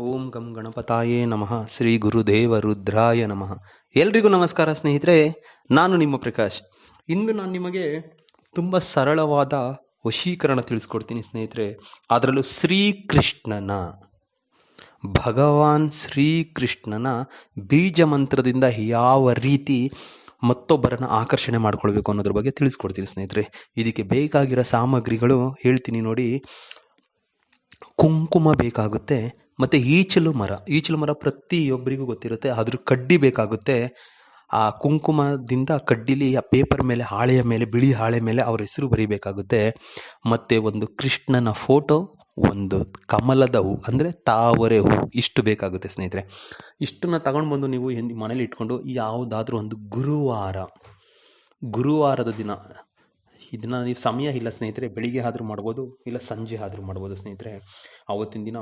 ಓಂ ಗಂ ಗಣಪತಾಯೇ ನಮಃ. ಶ್ರೀ ಗುರುದೇವ ರುದ್ರಾಯ ನಮಃ. ಎಲ್ರಿಗೂ ನಮಸ್ಕಾರ ಸ್ನೇಹಿತರೆ, ನಾನು ನಿಮ್ಮ ಪ್ರಕಾಶ್. ಇಂದು ನಾನು ನಿಮಗೆ ತುಂಬ ಸರಳವಾದ ವಶೀಕರಣ ತಿಳಿಸ್ಕೊಡ್ತೀನಿ ಸ್ನೇಹಿತರೆ. ಅದರಲ್ಲೂ ಶ್ರೀಕೃಷ್ಣನ. ಭಗವಾನ್ ಶ್ರೀಕೃಷ್ಣನ ಬೀಜ ಮಂತ್ರದಿಂದ ಯಾವ ರೀತಿ ಮತ್ತೊಬ್ಬರನ್ನು ಆಕರ್ಷಣೆ ಮಾಡ್ಕೊಳ್ಬೇಕು ಅನ್ನೋದ್ರ ಬಗ್ಗೆ ತಿಳಿಸ್ಕೊಡ್ತೀನಿ ಸ್ನೇಹಿತರೆ. ಇದಕ್ಕೆ ಬೇಕಾಗಿರೋ ಸಾಮಗ್ರಿಗಳು ಹೇಳ್ತೀನಿ ನೋಡಿ. ಕುಂಕುಮ ಬೇಕಾಗುತ್ತೆ ಮತ್ತು ಈಚಲು ಮರ ಈಚಲು ಮರ ಪ್ರತಿಯೊಬ್ಬರಿಗೂ ಗೊತ್ತಿರುತ್ತೆ ಅದ್ರ ಕಡ್ಡಿ ಬೇಕಾಗುತ್ತೆ. ಆ ಕುಂಕುಮದಿಂದ ಕಡ್ಡಿಲಿ ಆ ಪೇಪರ್ ಮೇಲೆ, ಹಾಳೆಯ ಮೇಲೆ, ಬಿಳಿ ಹಾಳೆ ಮೇಲೆ ಅವ್ರ ಹೆಸರು ಬರೀಬೇಕಾಗುತ್ತೆ. ಮತ್ತು ಒಂದು ಕೃಷ್ಣನ ಫೋಟೋ, ಒಂದು ಕಮಲದ ಹೂ, ಅಂದರೆ ತಾವರೆ ಹೂ, ಇಷ್ಟು ಬೇಕಾಗುತ್ತೆ ಸ್ನೇಹಿತರೆ. ಇಷ್ಟನ್ನ ತಗೊಂಡು ಬಂದು ನೀವು ಮನೇಲಿ ಇಟ್ಕೊಂಡು ಯಾವುದಾದ್ರೂ ಒಂದು ಗುರುವಾರ, ಗುರುವಾರದ ದಿನ, ಇದನ್ನ ನೀವು ಸಮಯ ಇಲ್ಲ ಸ್ನೇಹಿತರೆ, ಬೆಳಿಗ್ಗೆ ಆದರೂ ಮಾಡ್ಬೋದು, ಇಲ್ಲ ಸಂಜೆ ಆದರೂ ಮಾಡ್ಬೋದು ಸ್ನೇಹಿತರೆ. ಆವತ್ತಿನ ದಿನ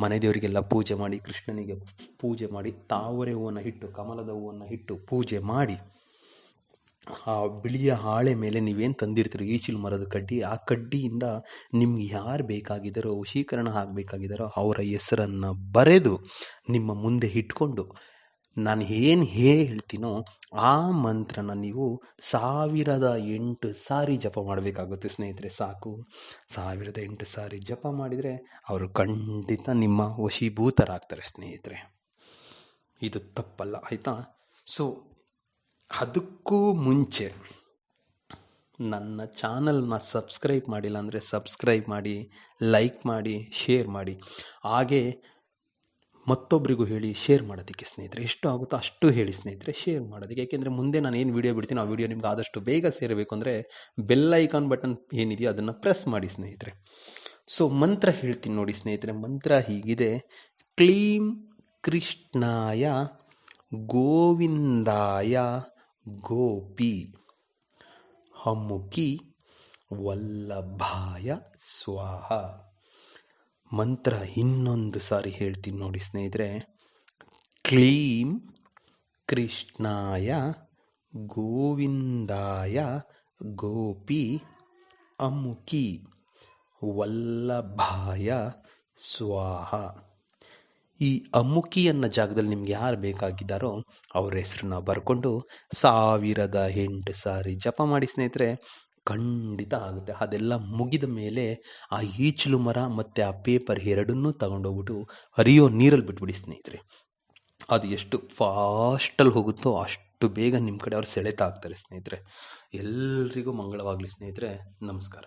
ಮನೆ ದೇವರಿಗೆಲ್ಲ ಪೂಜೆ ಮಾಡಿ, ಕೃಷ್ಣನಿಗೆ ಪೂಜೆ ಮಾಡಿ, ತಾವರೆ ಹೂವನ್ನು ಇಟ್ಟು, ಕಮಲದ ಹೂವನ್ನು ಇಟ್ಟು ಪೂಜೆ ಮಾಡಿ, ಆ ಬಿಳಿಯ ಹಾಳೆ ಮೇಲೆ ನೀವೇನು ತಂದಿರ್ತೀರೋ, ಈಚಿಲು ಮರದ ಕಡ್ಡಿ, ಆ ಕಡ್ಡಿಯಿಂದ ನಿಮ್ಗೆ ಯಾರು ಬೇಕಾಗಿದ್ದಾರೋ ವಶೀಕರಣ ಆಗಬೇಕಾಗಿದ್ದಾರೋ ಅವರ ಹೆಸರನ್ನು ಬರೆದು ನಿಮ್ಮ ಮುಂದೆ ಇಟ್ಕೊಂಡು ನಾನು ಏನು ಹೇಳ್ತೀನೋ ಆ ಮಂತ್ರನ ನೀವು ಸಾವಿರದ ಎಂಟು ಸಾರಿ ಜಪ ಮಾಡಬೇಕಾಗುತ್ತೆ ಸ್ನೇಹಿತರೆ, ಸಾಕು. ಸಾವಿರದ ಎಂಟು ಸಾರಿ ಜಪ ಮಾಡಿದರೆ ಅವರು ಖಂಡಿತ ನಿಮ್ಮ ವಶೀಭೂತರಾಗ್ತಾರೆ ಸ್ನೇಹಿತರೆ. ಇದು ತಪ್ಪಲ್ಲ, ಆಯಿತಾ? ಸೊ ಅದಕ್ಕೂ ಮುಂಚೆ ನನ್ನ ಚಾನಲ್ನ ಸಬ್ಸ್ಕ್ರೈಬ್ ಮಾಡಿಲ್ಲ ಅಂದರೆ ಸಬ್ಸ್ಕ್ರೈಬ್ ಮಾಡಿ, ಲೈಕ್ ಮಾಡಿ, ಶೇರ್ ಮಾಡಿ. ಹಾಗೆ ಮತ್ತೊಬ್ಬರಿಗೂ ಹೇಳಿ ಶೇರ್ ಮಾಡೋದಕ್ಕೆ ಸ್ನೇಹಿತರೆ. ಎಷ್ಟು ಆಗುತ್ತೋ ಅಷ್ಟು ಹೇಳಿ ಸ್ನೇಹಿತರೆ ಶೇರ್ ಮಾಡೋದಕ್ಕೆ. ಯಾಕೆಂದರೆ ಮುಂದೆ ನಾನು ಏನು ವೀಡಿಯೋ ಬಿಡ್ತೀನಿ ಆ ವಿಡಿಯೋ ನಿಮ್ಗೆ ಆದಷ್ಟು ಬೇಗ ಸೇರಬೇಕು ಅಂದರೆ ಬೆಲ್ ಐಕಾನ್ ಬಟನ್ ಏನಿದೆಯೋ ಅದನ್ನು ಪ್ರೆಸ್ ಮಾಡಿ ಸ್ನೇಹಿತರೆ. ಸೊ ಮಂತ್ರ ಹೇಳ್ತೀನಿ ನೋಡಿ ಸ್ನೇಹಿತರೆ. ಮಂತ್ರ ಹೀಗಿದೆ. ಕ್ಲೀಂ ಕೃಷ್ಣಾಯ ಗೋವಿಂದಾಯ ಗೋಪಿ ಹಮ್ಮುಕಿ ವಲ್ಲಭಾಯ ಸ್ವಾಹ. ಮಂತ್ರ ಇನ್ನೊಂದು ಸಾರಿ ಹೇಳ್ತೀನಿ ನೋಡಿ ಸ್ನೇಹಿತರೆ. ಕ್ಲೀಂ ಕೃಷ್ಣಾಯ ಗೋವಿಂದಾಯ ಗೋಪಿ ಅಮುಕಿ ವಲ್ಲಭಾಯ ಸ್ವಾಹ. ಈ ಅಮುಕಿ ಅನ್ನೋ ಜಾಗದಲ್ಲಿ ನಿಮ್ಗೆ ಯಾರು ಬೇಕಾಗಿದ್ದಾರೋ ಅವ್ರ ಹೆಸರನ್ನ ಬರ್ಕೊಂಡು ಸಾವಿರದ ಎಂಟು ಸಾರಿ ಜಪ ಮಾಡಿ ಸ್ನೇಹಿತರೆ. ಖಂಡಿತ ಆಗುತ್ತೆ. ಅದೆಲ್ಲ ಮುಗಿದ ಮೇಲೆ ಆ ಈಚಲು ಮರ ಮತ್ತು ಆ ಪೇಪರ್ ಎರಡನ್ನೂ ತಗೊಂಡೋಗ್ಬಿಟ್ಟು ಹರಿಯೋ ನೀರಲ್ಲಿ ಬಿಟ್ಬಿಡಿ ಸ್ನೇಹಿತರೆ. ಅದು ಎಷ್ಟು ಫಾಸ್ಟಲ್ಲಿ ಹೋಗುತ್ತೋ ಅಷ್ಟು ಬೇಗ ನಿಮ್ಮ ಕಡೆ ಅವ್ರು ಸೆಳೆತ ಆಗ್ತಾರೆ ಸ್ನೇಹಿತರೆ. ಎಲ್ರಿಗೂ ಮಂಗಳವಾಗಲಿ ಸ್ನೇಹಿತರೆ. ನಮಸ್ಕಾರ.